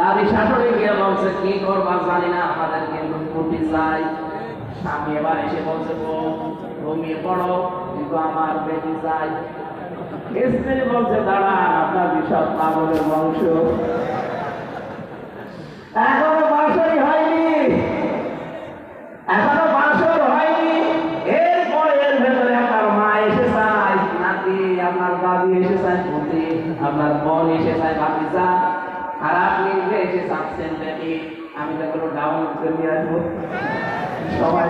দাদি শাশুড়ি গিয়ে বলছে, কি করবা জানি না আমাদের কিন্তু কুটি চাই। স্বামী এবার এসে বলছে ঘুমিয়ে পড়ো কিন্তু আমার বেটি চাই। স্ত্রী বলছে, দাঁড়া, আপনার বিশাল পাগলের বংশ। এখনও হয়নি। এখনও বাসর হয়নি। এরপরে এর ভেতরে আপনার মা এসে চায়, নাতি, আপনার দাদি এসে চায়, পুতি, আপনার বোন এসে চায়, ভাতিজা। আর আপনি যে এসে চাচ্ছেন নাকি আমি তো কোনো ডাউনলোড করে নিয়ে আসব। সবাই